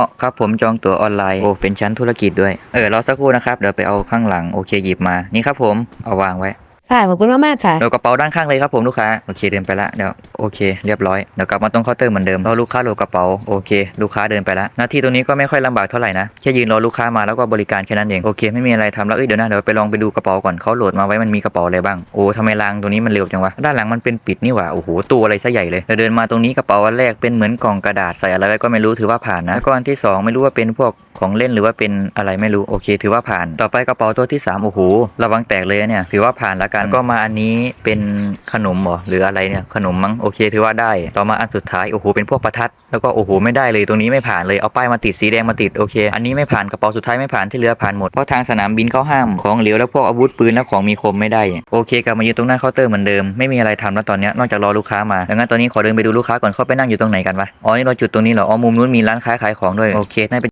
อ๋อครับผมจองตั๋วออนไลน์โอ้เป็นชั้นธุรกิจด้วย เออรอสักครู่นะครับ เดี๋ยวไปเอาข้างหลังโอเคหยิบมา นี่ครับผมเอาวางไว้ ค่ะขอบคุณมากๆค่ะเดี๋ยวกระเป๋าด้านข้างเลยครับผมลูกค้าโอเคเดินไปละเดี๋ยวโอเคเรียบร้อยเดี๋ยวกลับมาตรงเคาน์เตอร์เหมือนเดิมรอลูกค้าโหลดกระเป๋าโอเคลูกค้าเดินไปละหน้าที่ตรงนี้ก็ไม่ค่อยลำบากเท่าไหร่นะแค่ยืนรอลูกค้ามาแล้วก็บริการแค่นั้นเองโอเคไม่มีอะไรทำแล้วเอ้ยเดี๋ยวนะเดี๋ยวไปลองไปดูกระเป๋าก่อนเขาโหลดมาไว้มันมีกระเป๋าอะไรบ้างโอ้ทำไมรางตรงนี้มันเร็วจังวะด้านหลังมันเป็นปิดนี่หว่าโอ้โหตัวอะไรซะใหญ่เลยเดินมาตรงนี้กระเป๋าอันแรกเป็นเหมือนกล่องกระดาษใส่อะไรไว้ก็ไม่รู้ถือว่าผ่านนะแล้อนที่สองไม่รู้ว่าเป็นพวกของเล่นหรือว่าเป็นอะไรไม่รู้โอเค ถือว่าผ่าน ต่อไปกระเป๋าตัวที่สามโอ้โหระวังแตกเลยเนี่ยถือว่าผ่านล้วกันก็มาอันนี้เป็นขนมหรอหรืออะไรเนี่ยขนมมั้งโอเคถือว่าได้ ต่อมาอันสุดท้ายโอ้โหเป็นพวกประทัดแล้วก็โอ้โหไม่ได้เลยตรงนี้ไม่ผ่านเลยเอาป้ายมาติดสีแดงมาติดโอเค อันนี้ไม่ผ่านกระเป๋าสุดท้ายไม่ผ่านที่เหลือผ่านหมดเพราะทางสนามบินเขาห้ามของเหลวแล้วพวกอาวุธปืนและของมีคมไม่ได้โอเคกลับมาอยืนตรงหน้าเคาน์เตอร์เหมือนเดิมไม่มีอะไรทำแล้วตอนนี้นอกจากรอลูกค้ามาดังนั้นตอนนี้ขอเดินไปดูลูกค้าก่อนเขาไปนั่งอยู่ตรงไหนกันวะอ๋อนี่เราจุดตรงนี้เหรออ๋อมุมนู้นมีร้านค้าขายของด้วยโอเคน่าเป็น